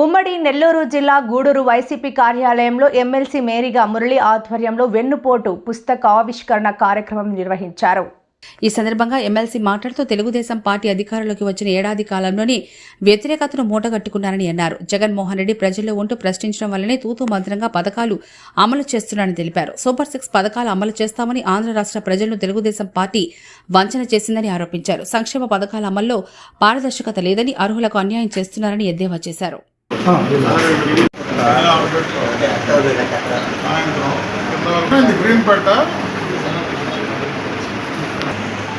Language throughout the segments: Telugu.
ఉమ్మడి నెల్లూరు జిల్లా గూడూరు వైసీపీ కార్యాలయంలో ఎమ్మెల్సీ మేరీగా మురళి ఆధ్వర్యంలో వెన్నుపోటు పుస్తక ఆవిష్కరణ కార్యక్రమం నిర్వహించారు. ఈ సందర్భంగా ఎమ్మెల్సీ మాట్లాడుతూ తెలుగుదేశం పార్టీ అధికారంలోకి వచ్చిన ఏడాది కాలంలోనే వ్యతిరేకతను మూటగట్టుకున్నారని అన్నారు. జగన్మోహన్ రెడ్డి ప్రజల్లో ఉంటూ ప్రశ్నించడం వల్లనే తూతూ మంత్రంగా పథకాలు అమలు చేస్తున్నారని తెలిపారు. సూపర్ సిక్స్ పథకాలు అమలు చేస్తామని ఆంధ్ర రాష్ట్ర ప్రజలను తెలుగుదేశం పార్టీ వంచన చేసిందని ఆరోపించారు. సంక్షేమ పథకాల అమల్లో పారదర్శకత లేదని అర్హులకు అన్యాయం చేస్తున్నారని ఎద్దేవా చేశారు. సాయంత్రం గ్రీన్ పట్ట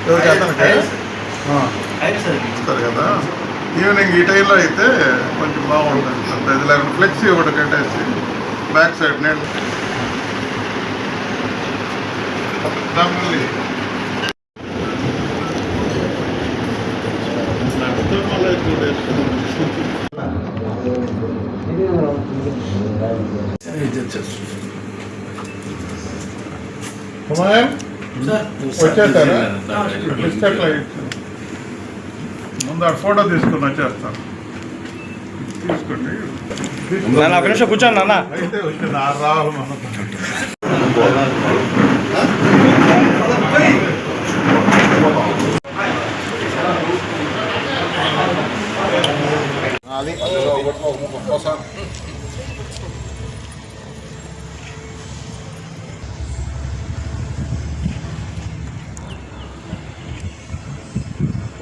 ఎవరికి అతనికి ఇస్తారు కదా ఈవినింగ్ ఈ టైంలో అయితే కొంచెం బాగుంటుంది అంత ఇది లేకుండా ఫ్లెక్సీ ఒకటి కట్టేసి బ్యాక్ సైడ్ నేను దాని కుమార్ వచ్చేసారా బిస్కెట్లు అవి ఇచ్చాను. ముందు ఆ ఫోటో తీసుకుని వచ్చేస్తాను. తీసుకోండి నాన్న ఒక నిమిషం కూర్చోండి నాన్న. అయితే వచ్చింది ఆ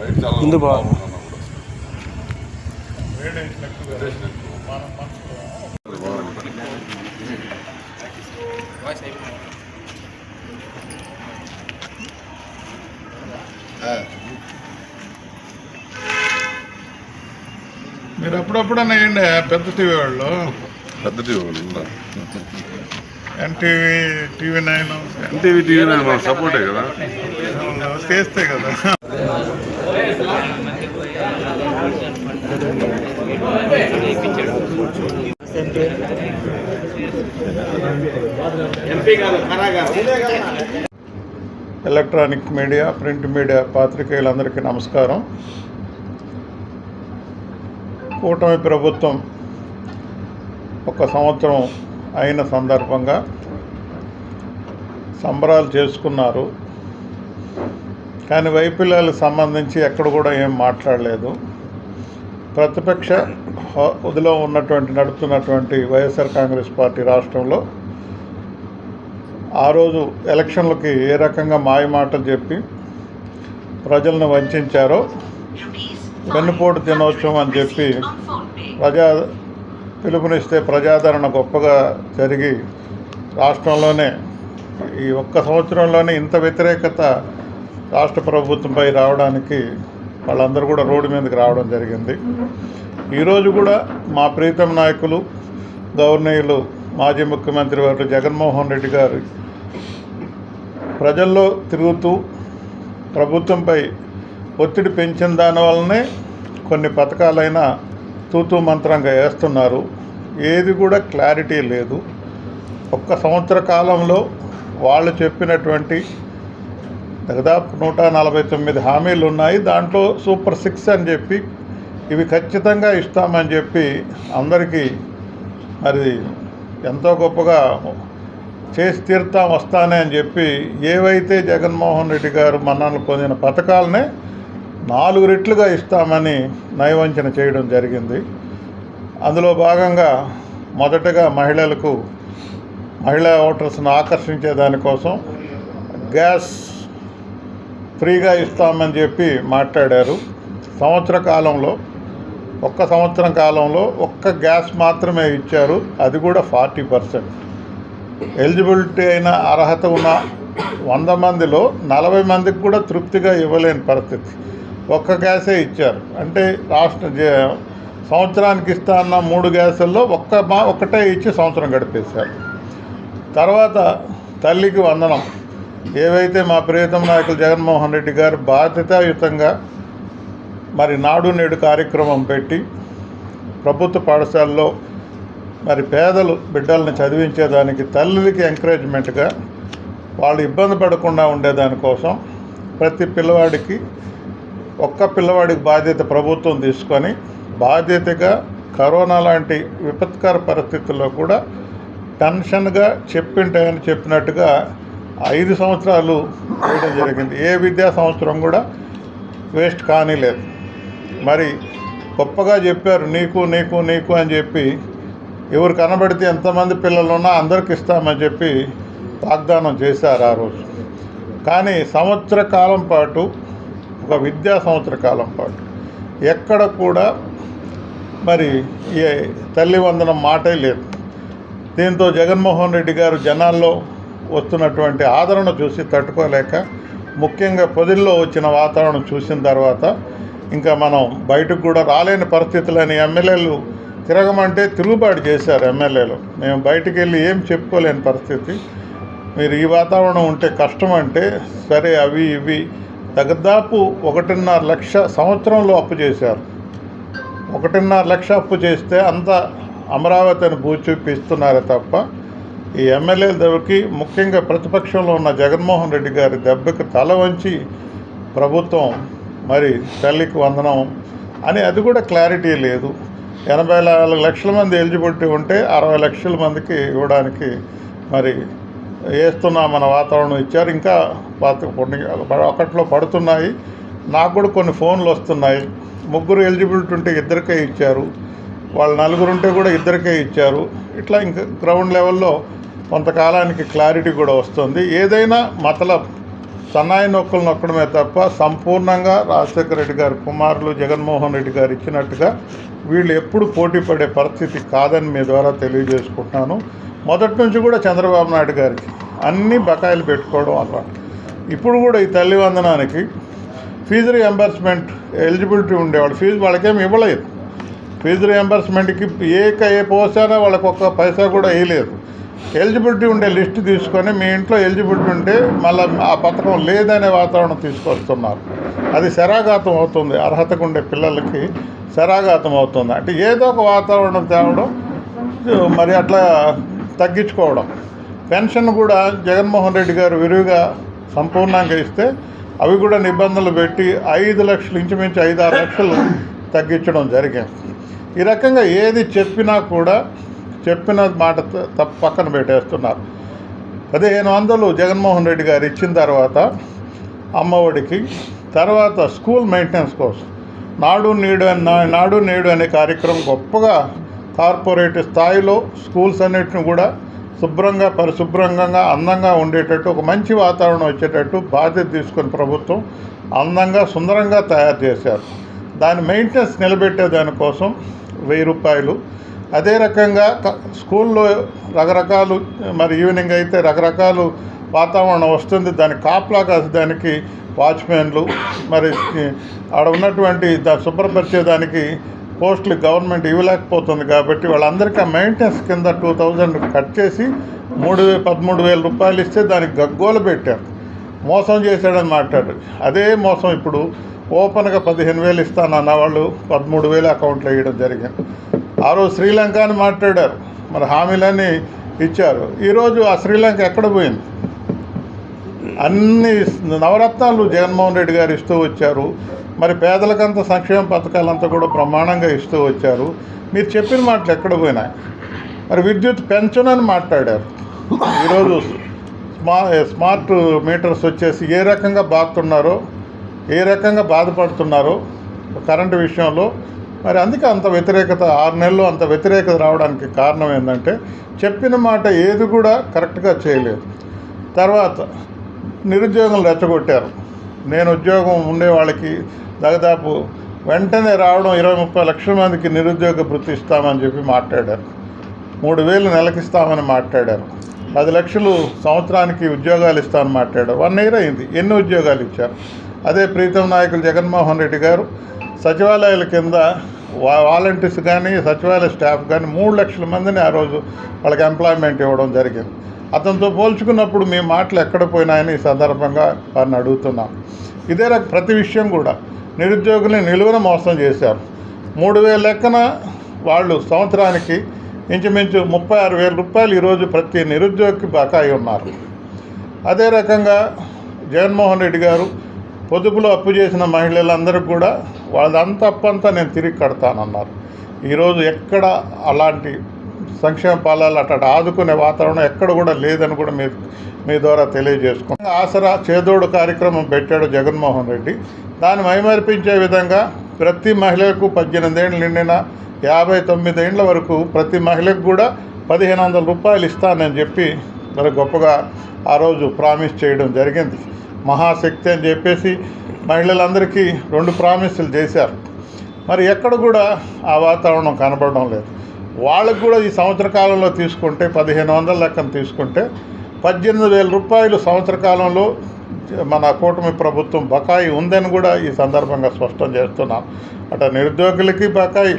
ముందు బా మీరు అప్పుడప్పుడన్నా వేయండి పెద్ద టీవీ వాళ్ళు. పెద్ద టీవీ వాళ్ళు NTV TV nine. NTV TV మన సపోర్టే కదా? చేస్తే కదా. ఎలక్ట్రానిక్ మీడియా ప్రింట్ మీడియా పాత్రికేయులందరికీ నమస్కారం. కూటమి ప్రభుత్వం ఒక సంవత్సరం అయిన సందర్భంగా సంబరాలు చేసుకున్నారు. కానీ వైఫల్యాలకు సంబంధించి ఎక్కడ కూడా ఏం మాట్లాడలేదు. ప్రతిపక్ష హోదాలో ఉన్నటువంటి నడుపుతున్నటువంటి వైఎస్ఆర్ కాంగ్రెస్ పార్టీ రాష్ట్రంలో ఆ రోజు ఎలక్షన్లకి ఏ రకంగా మాయమాటలు చెప్పి ప్రజలను వంచారో వెన్నుపోటు దినోత్సవం అని చెప్పి ప్రజా పిలుపునిస్తే ప్రజాదరణ గొప్పగా జరిగి రాష్ట్రంలోనే ఈ ఒక్క సంవత్సరంలోనే ఇంత వ్యతిరేకత రాష్ట్ర ప్రభుత్వంపై రావడానికి వాళ్ళందరూ కూడా రోడ్డు మీదకి రావడం జరిగింది. ఈరోజు కూడా మా ప్రీతం నాయకులు గవర్నీయులు మాజీ ముఖ్యమంత్రి వారు జగన్మోహన్ రెడ్డి గారు ప్రజల్లో తిరుగుతూ ప్రభుత్వంపై ఒత్తిడి పెంచిన దానివల్లనే కొన్ని పథకాలైనా తూతూ మంత్రంగా వేస్తున్నారు. ఏది కూడా క్లారిటీ లేదు. ఒక్క సంవత్సర కాలంలో వాళ్ళు చెప్పినటువంటి దాదాపు నూట నలభై తొమ్మిది హామీలు ఉన్నాయి. దాంట్లో సూపర్ సిక్స్ అని చెప్పి ఇవి ఖచ్చితంగా ఇస్తామని చెప్పి అందరికీ మరి ఎంతో గొప్పగా చేసి తీరుతాం వస్తానే అని చెప్పి ఏవైతే జగన్మోహన్ రెడ్డి గారు మన్నాను పొందిన పథకాలనే నాలుగు రెట్లుగా ఇస్తామని నయవంచన చేయడం జరిగింది. అందులో భాగంగా మొదటగా మహిళలకు మహిళా ఓటర్స్ను ఆకర్షించే దానికోసం గ్యాస్ ఫ్రీగా ఇస్తామని చెప్పి మాట్లాడారు. సంవత్సర కాలంలో ఒక్క సంవత్సరం కాలంలో ఒక్క గ్యాస్ మాత్రమే ఇచ్చారు. అది కూడా ఫార్టీ పర్సెంట్. ఎలిజిబిలిటీ అయిన అర్హత ఉన్న వంద మందిలో నలభై మందికి కూడా తృప్తిగా ఇవ్వలేని పరిస్థితి. ఒక్క గ్యాసే ఇచ్చారు. అంటే రాష్ట్ర జ- సంవత్సరానికి ఇస్తా అన్న మూడు గ్యాసుల్లో ఒక్క మా ఒక్కటే ఇచ్చి సంవత్సరం గడిపేశారు. తర్వాత తల్లికి వందనం. ఏవైతే మా ప్రియతమ నాయకులు జగన్మోహన్ రెడ్డి గారు బాధ్యతాయుతంగా మరి నాడు నేడు కార్యక్రమం పెట్టి ప్రభుత్వ పాఠశాలలో మరి పేదలు బిడ్డలను చదివించేదానికి తల్లులకి ఎంకరేజ్మెంట్గా వాళ్ళు ఇబ్బంది పడకుండా ఉండేదానికోసం ప్రతి పిల్లవాడికి ఒక్క పిల్లవాడికి బాధ్యత ప్రభుత్వం తీసుకొని బాధ్యతగా కరోనా లాంటి విపత్కర పరిస్థితుల్లో కూడా టెన్షన్గా చెప్పింటాయని చెప్పినట్టుగా ఐదు సంవత్సరాలు వేయడం జరిగింది. ఏ విద్యా సంవత్సరం కూడా వేస్ట్ కానీ లేదు మరి గొప్పగా చెప్పారు నీకు నీకు నీకు అని చెప్పి ఎవరు కనబడితే ఎంతమంది పిల్లలు ఉన్నా అందరికి ఇస్తామని చెప్పి వాగ్దానం చేశారు ఆ రోజు. కానీ సంవత్సర కాలం పాటు ఒక విద్యా సంవత్సర కాలం పాటు ఎక్కడ కూడా మరి ఈ తల్లి వందనం మాటే లేదు. దీంతో జగన్మోహన్ రెడ్డి గారు జనాల్లో వస్తున్నటువంటి ఆదరణ చూసి తట్టుకోలేక ముఖ్యంగా పొదిల్లో వచ్చిన వాతావరణం చూసిన తర్వాత ఇంకా మనం బయటకు కూడా రాలేని పరిస్థితులని ఎమ్మెల్యేలు తిరగమంటే తిరుగుబాటు చేశారు ఎమ్మెల్యేలు. మేము బయటికి వెళ్ళి ఏం చెప్పుకోలేని పరిస్థితి. మీరు ఈ వాతావరణం ఉంటే కష్టం అంటే సరే అవి ఇవి. దాదాపు ఒకటిన్నర లక్ష సంవత్సరంలో అప్పు చేశారు. ఒకటిన్నర లక్ష అప్పు చేస్తే అంత అమరావతిని భూ చూపిస్తున్నారే తప్ప ఈ ఎమ్మెల్యేల దెబ్బకి ముఖ్యంగా ప్రతిపక్షంలో ఉన్న జగన్మోహన్ రెడ్డి గారి దెబ్బకి తల వంచి ప్రభుత్వం మరి తల్లికి వందనం అని అది కూడా క్లారిటీ లేదు. ఎనభై నాలుగు లక్షల మంది ఎలిజిబిలిటీ ఉంటే అరవై లక్షల మందికి ఇవ్వడానికి మరి వేస్తున్నామన్న వాతావరణం ఇచ్చారు. ఇంకా పాత- ఒకట్లో పడుతున్నాయి. నాకు కూడా కొన్ని ఫోన్లు వస్తున్నాయి. ముగ్గురు ఎలిజిబిలిటీ ఉంటే ఇద్దరికే ఇచ్చారు. వాళ్ళు నలుగురు ఉంటే కూడా ఇద్దరికే ఇచ్చారు. ఇట్లా ఇంకా గ్రౌండ్ లెవెల్లో కొంతకాలానికి క్లారిటీ కూడా వస్తుంది. ఏదైనా మతలబ్ సన్నాయి నొక్కలు నొక్కడమే తప్ప సంపూర్ణంగా రాజశేఖర రెడ్డి గారు కుమారులు జగన్మోహన్ రెడ్డి గారు ఇచ్చినట్టుగా వీళ్ళు ఎప్పుడు పోటీ పడే పరిస్థితి కాదని మీ ద్వారా తెలియజేసుకుంటున్నాను. మొదటి నుంచి కూడా చంద్రబాబు నాయుడు గారికి అన్ని బకాయిలు పెట్టుకోవడం అలా ఇప్పుడు కూడా ఈ తల్లి వందనానికి ఫీజు రియంబర్స్మెంట్ ఎలిజిబిలిటీ ఉండేవాళ్ళు. ఫీజు వాళ్ళకేమి ఇవ్వలేదు. ఫీజు రియంబర్స్మెంట్కి ఏ ఏ పోసానా వాళ్ళకి ఒక్క పైసా కూడా వేయలేదు. ఎలిజిబిలిటీ ఉండే లిస్ట్ తీసుకొని మీ ఇంట్లో ఎలిజిబిలిటీ ఉంటే మళ్ళీ ఆ పథకం లేదనే వాతావరణం తీసుకొస్తున్నారు. అది శరాఘాతం అవుతుంది. అర్హతకు ఉండే పిల్లలకి శరాఘాతం అవుతుంది. అంటే ఏదో ఒక వాతావరణం తేవడం మరి అట్లా తగ్గించుకోవడం. పెన్షన్ కూడా జగన్మోహన్ రెడ్డి గారు విరివిగా సంపూర్ణంగా ఇస్తే అవి కూడా నిబంధనలు పెట్టి ఐదు లక్షలు ఇంచుమించు ఐదు ఆరు లక్షలు తగ్గించడం జరిగింది. ఈ రకంగా ఏది చెప్పినా కూడా చెప్పిన మాట తప్ప పక్కన పెట్టేస్తున్నారు. పదిహేను వందలు జగన్మోహన్ రెడ్డి గారు ఇచ్చిన తర్వాత అమ్మఒడికి తర్వాత స్కూల్ మెయింటెనెన్స్ కోసం. నాడు నేడు నాడు నేడు అనే కార్యక్రమం గొప్పగా కార్పొరేట్ స్థాయిలో స్కూల్స్ అన్నిటిని కూడా శుభ్రంగా పరిశుభ్రంగా అందంగా ఉండేటట్టు ఒక మంచి వాతావరణం వచ్చేటట్టు బాధ్యత తీసుకుని ప్రభుత్వం అందంగా సుందరంగా తయారు చేశారు. దాని మెయింటెనెన్స్ నిలబెట్టే దానికోసం వెయ్యి రూపాయలు అదే రకంగా స్కూల్లో రకరకాలు మరి ఈవినింగ్ అయితే రకరకాలు వాతావరణం వస్తుంది. దాని కాపలా కాసి దానికి వాచ్మెన్లు మరి ఆడ ఉన్నటువంటి దా శుభ్రపరిచేదానికి పోస్టులు గవర్నమెంట్ ఇవ్వలేకపోతుంది కాబట్టి వాళ్ళందరికీ ఆ మెయింటెనెన్స్ కింద టూ థౌజండ్ కట్ చేసి మూడు వే పదమూడు వేల రూపాయలు ఇస్తే దానికి గగ్గోలు పెట్టారు. మోసం చేశాడని మాట్లాడు. అదే మోసం ఇప్పుడు ఓపెన్గా పదిహేను వేలు ఇస్తానన్న వాళ్ళు పదమూడు వేలు అకౌంట్లో వేయడం జరిగింది. ఆ రోజు శ్రీలంక అని మాట్లాడారు. మరి హామీలన్నీ ఇచ్చారు. ఈరోజు ఆ శ్రీలంక ఎక్కడ పోయింది? అన్ని నవరత్నాలు జగన్మోహన్ రెడ్డి గారు ఇస్తూ వచ్చారు. మరి పేదలకంత సంక్షేమ పథకాలంతా కూడా ప్రమాణంగా ఇస్తూ వచ్చారు. మీరు చెప్పిన మాటలు ఎక్కడ పోయినాయి? మరి విద్యుత్ పెంచనని మాట్లాడారు. ఈరోజు స్మా స్మార్ట్ మీటర్స్ వచ్చేసి ఏ రకంగా బాగుతున్నారో ఏ రకంగా బాధపడుతున్నారో కరెంటు విషయంలో మరి అందుకే అంత వ్యతిరేకత ఆరు నెలలు అంత వ్యతిరేకత రావడానికి కారణం ఏంటంటే చెప్పిన మాట ఏది కూడా కరెక్ట్గా చేయలేదు. తర్వాత నిరుద్యోగం రెచ్చగొట్టారు. నేను ఉద్యోగం ఉండే వాళ్ళకి దాదాపు వెంటనే రావడం ఇరవై ముప్పై లక్షల మందికి నిరుద్యోగ వృత్తి ఇస్తామని చెప్పి మాట్లాడారు. మూడు వేలు నెలకి ఇస్తామని మాట్లాడారు. పది లక్షలు సంవత్సరానికి ఉద్యోగాలు ఇస్తామని మాట్లాడారు. వన్ ఇయర్ అయింది. ఎన్ని ఉద్యోగాలు ఇచ్చారు? అదే ప్రీతం నాయకులు జగన్మోహన్ రెడ్డి గారు సచివాలయాల కింద వా వాలంటీర్స్ కానీ సచివాలయ స్టాఫ్ కానీ మూడు లక్షల మందిని ఆ రోజు వాళ్ళకి ఎంప్లాయ్మెంట్ ఇవ్వడం జరిగింది. అతనితో పోల్చుకున్నప్పుడు మీ మాటలు ఎక్కడ పోయినాయని ఈ సందర్భంగా వారిని అడుగుతున్నాం. ఇదే రక ప్రతి విషయం కూడా నిరుద్యోగుల్ని నిలువున మోసం చేశారు. మూడు వేల లెక్కన వాళ్ళు సంవత్సరానికి ఇంచుమించు ముప్పై ఆరు వేల రూపాయలు ఈరోజు ప్రతి నిరుద్యోగికి బకాయి ఉన్నారు. అదే రకంగా జగన్మోహన్ రెడ్డి గారు పొదుపులో అప్పు చేసిన మహిళలందరికీ కూడా వాళ్ళదంతా అప్పంతా నేను తిరిగి కడతానన్నారు. ఈరోజు ఎక్కడ అలాంటి సంక్షేమ ఫలాలు అట్ట ఆదుకునే వాతావరణం ఎక్కడ కూడా లేదని కూడా మీ మీ ద్వారా తెలియజేసుకున్నాం ఆసరా చేదోడు కార్యక్రమం పెట్టాడు జగన్మోహన్ రెడ్డి. దాన్ని మైమర్పించే విధంగా ప్రతి మహిళకు పద్దెనిమిది ఏళ్ళు నిండిన యాభై తొమ్మిది ఏళ్ళ వరకు ప్రతి మహిళకు కూడా పదిహేను వందల రూపాయలు ఇస్తానని చెప్పి మరి గొప్పగా ఆ రోజు ప్రామిస్ చేయడం జరిగింది. మహాశక్తి అని చెప్పేసి మహిళలందరికీ రెండు ప్రామిసులు చేశారు. మరి ఎక్కడ కూడా ఆ వాతావరణం కనబడడం లేదు. వాళ్ళకు కూడా ఈ సంవత్సర కాలంలో తీసుకుంటే పదిహేను వందల లెక్కన తీసుకుంటే పద్దెనిమిది వేల రూపాయలు సంవత్సర కాలంలో మన కూటమి ప్రభుత్వం బకాయి ఉందని కూడా ఈ సందర్భంగా స్పష్టం చేస్తున్నాం. అట నిరుద్యోగులకి బకాయి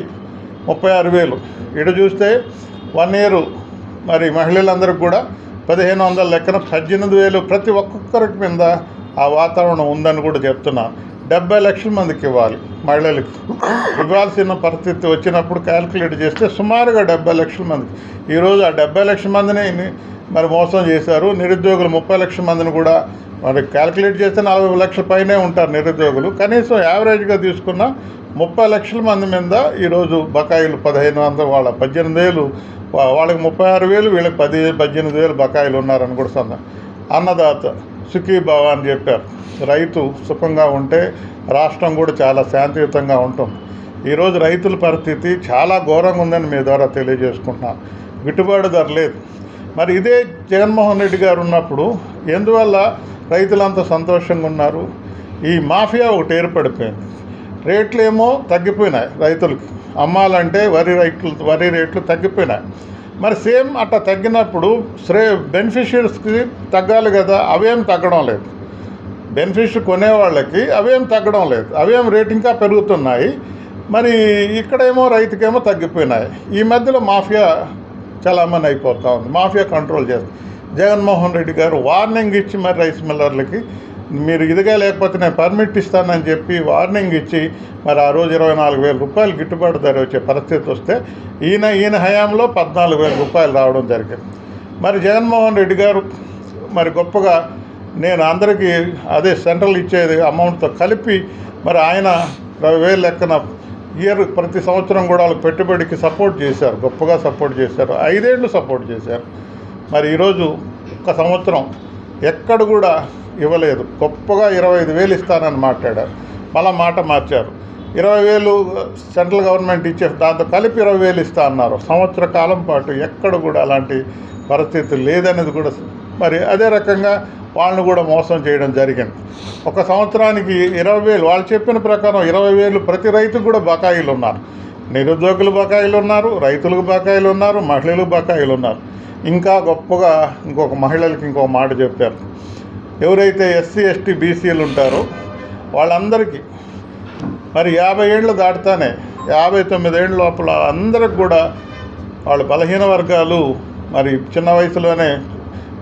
ముప్పై ఆరు వేలు. ఇటు చూస్తే వన్ ఇయర్ మరి మహిళలందరికీ కూడా పదిహేను వందల లెక్కన పద్దెనిమిది వేలు ప్రతి ఒక్కొక్కరికి మీద ఆ వాతావరణం ఉందని కూడా చెప్తున్నా. డెబ్బై లక్షల మందికి ఇవ్వాలి మహిళలకి. ఇవ్వాల్సిన పరిస్థితి వచ్చినప్పుడు క్యాల్కులేట్ చేస్తే సుమారుగా డెబ్బై లక్షల మందికి. ఈరోజు ఆ డెబ్బై లక్షల మందిని మరి మోసం చేశారు. నిరుద్యోగులు ముప్పై లక్షల మందిని కూడా మరి క్యాల్కులేట్ చేస్తే నలభై లక్షల పైనే ఉంటారు నిరుద్యోగులు. కనీసం యావరేజ్గా తీసుకున్న ముప్పై లక్షల మంది మీద ఈరోజు బకాయిలు పదిహేను వందలు వాళ్ళ పద్దెనిమిది వేలు వాళ్ళకి ముప్పై ఆరు వేలు వీళ్ళకి పది పద్దెనిమిది వేలు బకాయిలు ఉన్నారని కూడా సన్న అన్నదాత సుఖీభావ అని చెప్పారు. రైతు సుఖంగా ఉంటే రాష్ట్రం కూడా చాలా శాంతియుతంగా ఉంటుంది. ఈరోజు రైతుల పరిస్థితి చాలా ఘోరంగా ఉందని మీ ద్వారా తెలియజేసుకుంటున్నాను గిట్టుబాటు ధర లేదు. మరి ఇదే జగన్మోహన్ రెడ్డి గారు ఉన్నప్పుడు ఎందువల్ల రైతులంతా సంతోషంగా ఉన్నారు? ఈ మాఫియా ఒకటి ఏర్పడిపోయింది. రేట్లు ఏమో తగ్గిపోయినాయి రైతులకి. అమ్మాలంటే వరి రైట్లు వరి రేట్లు తగ్గిపోయినాయి. మరి సేమ్ అట్లా తగ్గినప్పుడు శ్రే బెనిఫిషియర్స్కి తగ్గాలి కదా అవేం తగ్గడం లేదు. బెనిఫిషియర్ కొనేవాళ్ళకి అవేం తగ్గడం లేదు. అవేం రేట్ ఇంకా పెరుగుతున్నాయి. మరి ఇక్కడేమో రైతుకేమో తగ్గిపోయినాయి. ఈ మధ్యలో మాఫియా చలామణి అయిపోతూ ఉంది. మాఫియా కంట్రోల్ చేస్తుంది జగన్మోహన్ రెడ్డి గారు వార్నింగ్ ఇచ్చి మరి రైస్ మిల్లర్లకి మీరు ఇదిగా లేకపోతే నేను పర్మిట్ ఇస్తానని చెప్పి వార్నింగ్ ఇచ్చి మరి ఆ రోజు ఇరవై నాలుగు వేల రూపాయలు గిట్టుబాటు ధర వచ్చే పరిస్థితి వస్తే ఈయన ఈయన హయాంలో పద్నాలుగు వేల రూపాయలు రావడం జరిగింది. మరి జగన్మోహన్ రెడ్డి గారు మరి గొప్పగా నేను అందరికీ అదే సెంట్రల్ ఇచ్చేది అమౌంట్తో కలిపి మరి ఆయన ఇరవై వేలు లెక్కన ఇయర్ ప్రతి సంవత్సరం కూడా వాళ్ళు పెట్టుబడికి సపోర్ట్ చేశారు గొప్పగా సపోర్ట్ చేశారు ఐదేళ్ళు సపోర్ట్ చేశారు. మరి ఈరోజు ఒక సంవత్సరం ఎక్కడ కూడా ఇవ్వలేదు. గొప్పగా ఇరవై ఐదు వేలు ఇస్తానని మాట్లాడారు. మళ్ళా మాట మార్చారు. ఇరవై వేలు సెంట్రల్ గవర్నమెంట్ ఇచ్చే దాంతో కలిపి ఇరవై వేలు ఇస్తా అన్నారు. సంవత్సర కాలం పాటు ఎక్కడ కూడా అలాంటి పరిస్థితి లేదనేది కూడా మరి అదే రకంగా వాళ్ళని కూడా మోసం చేయడం జరిగింది. ఒక సంవత్సరానికి ఇరవై వేలు వాళ్ళు చెప్పిన ప్రకారం ఇరవై వేలు ప్రతి రైతుకు కూడా బకాయిలు ఉన్నారు నిరుద్యోగులు బకాయిలు ఉన్నారు రైతులకు బకాయిలు ఉన్నారు మహిళలకు బకాయిలు ఉన్నారు ఇంకా గొప్పగా ఇంకొక మహిళలకి ఇంకొక మాట చెప్పారు. ఎవరైతే ఎస్సీ ఎస్టీ బీసీలు ఉంటారో వాళ్ళందరికీ మరి యాభై ఏళ్ళు దాటుతానే యాభై తొమ్మిదేళ్ళ లోపల అందరికి కూడా వాళ్ళు బలహీన వర్గాలు మరి చిన్న వయసులోనే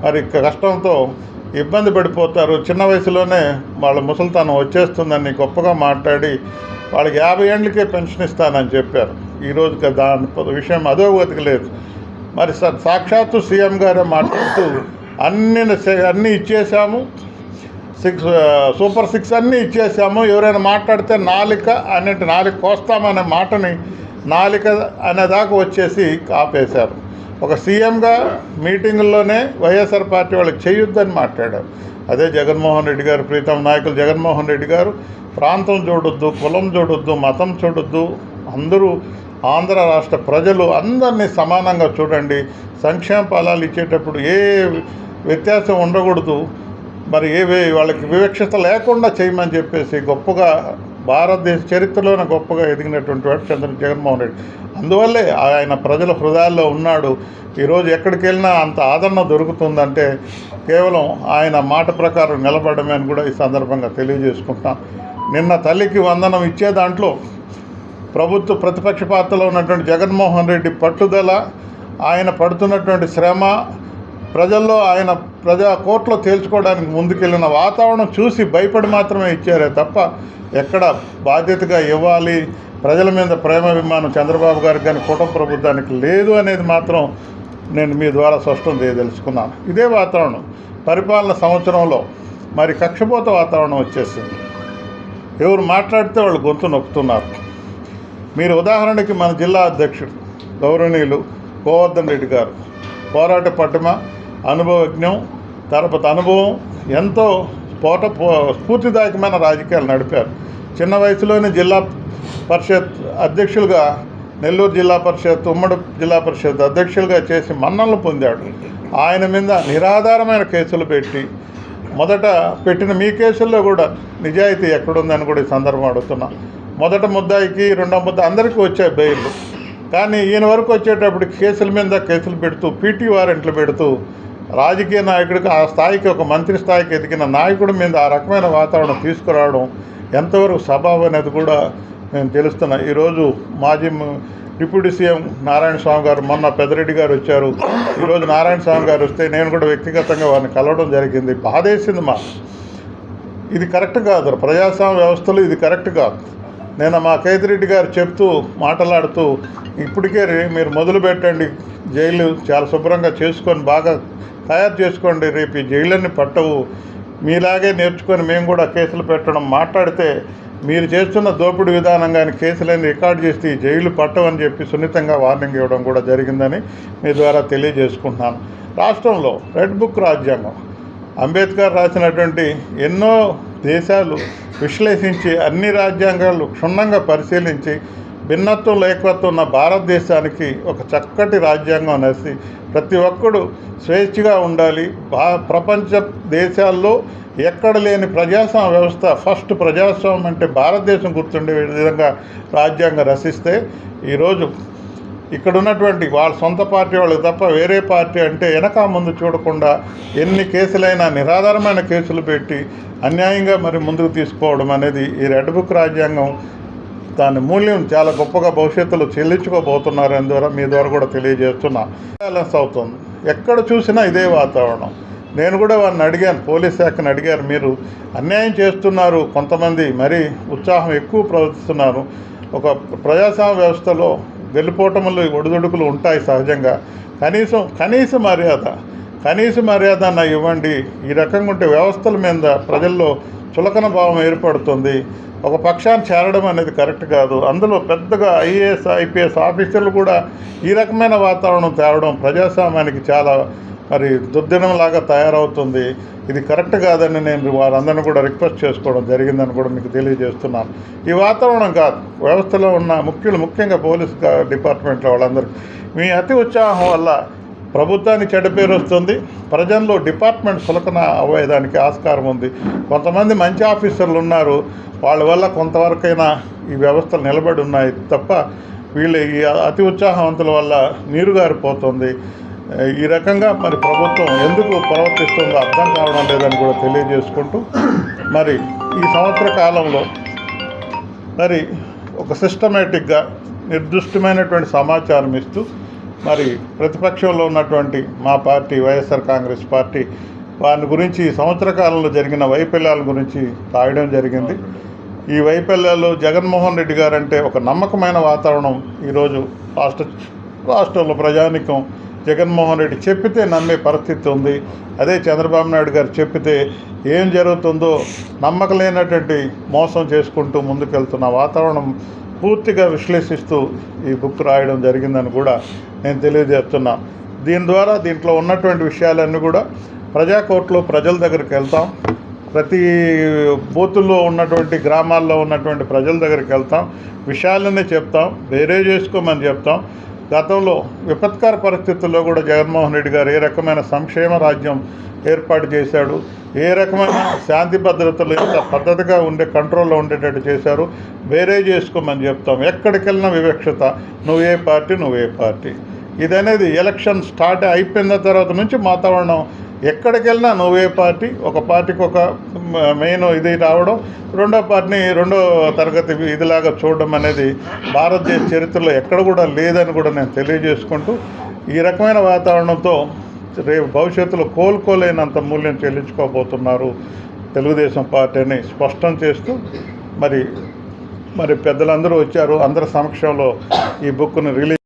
మరి కష్టంతో ఇబ్బంది పడిపోతారు. చిన్న వయసులోనే వాళ్ళ ముసలితనం వచ్చేస్తుందని గొప్పగా మాట్లాడి వాళ్ళకి యాభై ఏండ్లకే పెన్షన్ ఇస్తానని చెప్పారు. ఈరోజు దాని విషయం అధోగతికి లేదు. మరి సాక్షాత్తు సీఎం గారే మాట్లాడుతూ అన్ని అన్నీ ఇచ్చేసాము సిక్స్ సూపర్ సిక్స్ అన్నీ ఇచ్చేసాము ఎవరైనా మాట్లాడితే నాలిక అనేటి నాలిక కోస్తామనే మాటని నాలిక అనేదాకా వచ్చేసి ఆపేశారు. ఒక సీఎంగా మీటింగుల్లోనే వైఎస్ఆర్ పార్టీ వాళ్ళకి చేయొద్దని మాట్లాడారు. అదే జగన్మోహన్ రెడ్డి గారు ప్రీతం నాయకులు జగన్మోహన్ రెడ్డి గారు ప్రాంతం చూడొద్దు కులం చూడొద్దు మతం చూడొద్దు అందరూ ఆంధ్ర రాష్ట్ర ప్రజలు అందరినీ సమానంగా చూడండి సంక్షేమ ఫలాలు ఇచ్చేటప్పుడు ఏ వ్యత్యాసం ఉండకూడదు. మరి ఏవే వాళ్ళకి వివక్షత లేకుండా చేయమని చెప్పేసి గొప్పగా భారతదేశ చరిత్రలోనే గొప్పగా ఎదిగినటువంటి వాడు చంద్ర జగన్మోహన్ రెడ్డి. అందువల్లే ఆయన ప్రజల హృదయాల్లో ఉన్నాడు. ఈరోజు ఎక్కడికి వెళ్ళినా అంత ఆదరణ దొరుకుతుందంటే కేవలం ఆయన మాట ప్రకారం నిలబడమే అని కూడా ఈ సందర్భంగా తెలియజేసుకుంటాం నిన్న తల్లికి వందనం ఇచ్చే దాంట్లో ప్రభుత్వ ప్రతిపక్ష పాత్రలో ఉన్నటువంటి జగన్మోహన్ రెడ్డి పట్టుదల ఆయన పడుతున్నటువంటి శ్రమ ప్రజల్లో ఆయన ప్రజా కోర్టులో తేల్చుకోవడానికి ముందుకెళ్ళిన వాతావరణం చూసి భయపడి మాత్రమే ఇచ్చారే తప్ప ఎక్కడ బాధ్యతగా ఇవ్వాలి ప్రజల మీద ప్రేమ అభిమానం చంద్రబాబు గారికి కానీ కుటుంబ ప్రభుత్వానికి లేదు అనేది మాత్రం నేను మీ ద్వారా స్పష్టం చేయదలుచుకున్నాను. ఇదే వాతావరణం. పరిపాలన సంవత్సరంలో మరి కక్షపోత వాతావరణం వచ్చేసింది. ఎవరు మాట్లాడితే వాళ్ళు గొంతు నొక్కుతున్నారు. మీరు ఉదాహరణకి మన జిల్లా అధ్యక్షుడు గౌరవనీయులు గోవర్ధన్ రెడ్డి గారు. పోరాట పట్టుమ అనుభవజ్ఞం తర్వాత అనుభవం ఎంతో పోట స్ఫూర్తిదాయకమైన రాజకీయాలు నడిపారు. చిన్న వయసులోనే జిల్లా పరిషత్ అధ్యక్షులుగా నెల్లూరు జిల్లా పరిషత్ ఉమ్మడి జిల్లా పరిషత్ అధ్యక్షులుగా చేసి మన్ననలు పొందాడు. ఆయన మీద నిరాధారమైన కేసులు పెట్టి మొదట పెట్టిన మీ కేసుల్లో కూడా నిజాయితీ ఎక్కడుందని కూడా ఈ సందర్భం అడుగుతున్నాను మొదట ముద్దాయికి రెండో ముద్ద అందరికీ వచ్చాయి బెయిల్ కానీ ఈయన వరకు వచ్చేటప్పుడు కేసుల మీద కేసులు పెడుతూ పీటీ వారెంట్లు పెడుతూ రాజకీయ నాయకుడికి ఆ స్థాయికి ఒక మంత్రి స్థాయికి ఎదిగిన నాయకుడి మీద ఆ రకమైన వాతావరణం తీసుకురావడం ఎంతవరకు సభావ అనేది కూడా నేను తెలుస్తున్నా. ఈరోజు మాజీ డిప్యూటీ సీఎం నారాయణ స్వామి గారు మొన్న పెద్దరెడ్డి గారు వచ్చారు. ఈరోజు నారాయణ స్వామి గారు వస్తే నేను కూడా వ్యక్తిగతంగా వారిని కలవడం జరిగింది. బాధేసింది మా ఇది కరెక్ట్ కాదు. ప్రజాస్వామ్య వ్యవస్థలో ఇది కరెక్ట్ కాదు. నేను మా కేతిరెడ్డి గారు చెప్తూ మాట్లాడుతూ ఇప్పటికే రే- మీరు మొదలు పెట్టండి. జైలు చాలా శుభ్రంగా చేసుకొని బాగా తయారు చేసుకోండి. రేపు ఈ జైళ్ళన్నీ పట్టవు. మీలాగే నేర్చుకొని మేము కూడా కేసులు పెట్టడం. మాట్లాడితే మీరు చేస్తున్న దోపిడీ విధానం కానీ కేసులన్నీ రికార్డ్ చేస్తే ఈ జైలు పట్టవని చెప్పి సున్నితంగా వార్నింగ్ ఇవ్వడం కూడా జరిగిందని మీ ద్వారా తెలియజేసుకుంటున్నాను. రాష్ట్రంలో రెడ్ బుక్ రాజ్యాంగం అంబేద్కర్ రాసినటువంటి ఎన్నో దేశాలు విశ్లేషించి అన్ని రాజ్యాంగాలు క్షుణ్ణంగా పరిశీలించి భిన్నత్వం లేకత్వం ఉన్న భారతదేశానికి ఒక చక్కటి రాజ్యాంగం అనేసి ప్రతి ఒక్కడు స్వేచ్ఛగా ఉండాలి. భా ప్రపంచ దేశాల్లో ఎక్కడ లేని ప్రజాస్వామ్య వ్యవస్థ ఫస్ట్ ప్రజాస్వామ్యం అంటే భారతదేశం గుర్తుండే విధంగా రాజ్యాంగం రచిస్తే ఈరోజు ఇక్కడ ఉన్నటువంటి వాళ్ళ సొంత పార్టీ వాళ్ళకి తప్ప వేరే పార్టీ అంటే వెనక ముందు చూడకుండా ఎన్ని కేసులైనా నిరాధారమైన కేసులు పెట్టి అన్యాయంగా మరి ముందుకు తీసుకోవడం అనేది ఈ రెడ్ బుక్ రాజ్యాంగం దాని మూల్యం చాలా గొప్పగా భవిష్యత్తులో చెల్లించుకోబోతున్నారని ద్వారా మీ ద్వారా కూడా తెలియజేస్తున్నా. బ్యాలెన్స్ అవుతుంది. ఎక్కడ చూసినా ఇదే వాతావరణం. నేను కూడా వారిని అడిగాను పోలీస్ శాఖను అడిగారు మీరు అన్యాయం చేస్తున్నారు కొంతమంది మరీ ఉత్సాహం ఎక్కువ ప్రవర్తిస్తున్నారు. ఒక ప్రజాస్వామ్య వ్యవస్థలో వెళ్ళిపోవటంలో ఒడిదొడుకులు ఉంటాయి సహజంగా. కనీసం కనీస మర్యాద కనీస మర్యాద అన్న ఇవ్వండి. ఈ రకంగా ఉంటే వ్యవస్థల మీద ప్రజల్లో చులకన భావం ఏర్పడుతుంది. ఒక పక్షాన్ని చేరడం అనేది కరెక్ట్ కాదు. అందులో పెద్దగా ఐఏఎస్ ఐపీఎస్ ఆఫీసర్లు కూడా ఈ రకమైన వాతావరణం తేవడం ప్రజాస్వామ్యానికి చాలా మరి దుర్దినంలాగా తయారవుతుంది. ఇది కరెక్ట్ కాదని నేను వారందరిని కూడా రిక్వెస్ట్ చేసుకోవడం జరిగిందని కూడా మీకు తెలియజేస్తున్నాను. ఈ వాతావరణం కాదు వ్యవస్థలో ఉన్న ముఖ్యులు ముఖ్యంగా పోలీస్ డిపార్ట్మెంట్లో వాళ్ళందరికీ మీ అతి ఉత్సాహం వల్ల ప్రభుత్వానికి చెడ్డ పేరు వస్తుంది. ప్రజల్లో డిపార్ట్మెంట్ సులకన అవ్వేదానికి ఆస్కారం ఉంది. కొంతమంది మంచి ఆఫీసర్లు ఉన్నారు. వాళ్ళ వల్ల కొంతవరకైనా ఈ వ్యవస్థలు నిలబడి ఉన్నాయి తప్ప వీళ్ళ ఈ అతి ఉత్సాహవంతుల వల్ల నీరు గారిపోతుంది ఈ రకంగా మరి ప్రభుత్వం ఎందుకు ప్రవర్తిస్తుందో అర్థం కావడం లేదని కూడా తెలియజేసుకుంటూ మరి ఈ సంవత్సర కాలంలో మరి ఒక సిస్టమేటిక్గా నిర్దిష్టమైనటువంటి సమాచారం ఇస్తూ మరి ప్రతిపక్షంలో ఉన్నటువంటి మా పార్టీ వైఎస్ఆర్ కాంగ్రెస్ పార్టీ వారి గురించి ఈ సంవత్సర కాలంలో జరిగిన వైఫల్యాల గురించి రాయడం జరిగింది. ఈ వైఫల్యాలు జగన్మోహన్ రెడ్డి గారంటే ఒక నమ్మకమైన వాతావరణం ఈరోజు రాష్ట్ర రాష్ట్రంలో ప్రజానికం జగన్మోహన్ రెడ్డి చెప్పితే నమ్మే పరిస్థితి ఉంది. అదే చంద్రబాబు నాయుడు గారు చెప్పితే ఏం జరుగుతుందో నమ్మకలేనటువంటి మోసం చేసుకుంటూ ముందుకెళ్తున్న వాతావరణం పూర్తిగా విశ్లేషిస్తూ ఈ బుక్ రాయడం జరిగిందని కూడా నేను తెలియజేస్తున్నా. దీని ద్వారా దీంట్లో ఉన్నటువంటి విషయాలన్నీ కూడా ప్రజా కోర్టులో ప్రజల దగ్గరికి వెళ్తాం. ప్రతి బూతుల్లో ఉన్నటువంటి గ్రామాల్లో ఉన్నటువంటి ప్రజల దగ్గరికి వెళ్తాం. విషయాలనే చెప్తాం. వేరే చేసుకోమని చెప్తాం. గతంలో విపత్కర పరిస్థితుల్లో కూడా జగన్మోహన్ రెడ్డి గారు ఏ రకమైన సంక్షేమ రాజ్యం ఏర్పాటు చేశాడు ఏ రకమైన శాంతి భద్రతలు ఎంత పద్ధతిగా ఉండే కంట్రోల్లో ఉండేటట్టు చేశారు వేరే చేసుకోమని చెప్తాం. ఎక్కడికెళ్ళిన వివక్షత నువ్వే పార్టీ నువ్వే పార్టీ. ఇదనేది ఎలక్షన్ స్టార్ట్ అయిపోయిన తర్వాత నుంచి వాతావరణం ఎక్కడికి వెళ్ళినా నువ్వే పార్టీ ఒక పార్టీకి ఒక మెయిన్ ఇది రావడం రెండో పార్టీని రెండో తరగతి ఇదిలాగా చూడడం అనేది భారతదేశ చరిత్రలో ఎక్కడ కూడా లేదని కూడా నేను తెలియజేసుకుంటూ ఈ రకమైన వాతావరణంతో రేపు భవిష్యత్తులో కోలుకోలేనంత మూల్యం చెల్లించుకోబోతున్నారు తెలుగుదేశం పార్టీని స్పష్టం చేస్తూ మరి మరి పెద్దలందరూ వచ్చారు అందరి సమక్షంలో ఈ బుక్ను రిలీజ్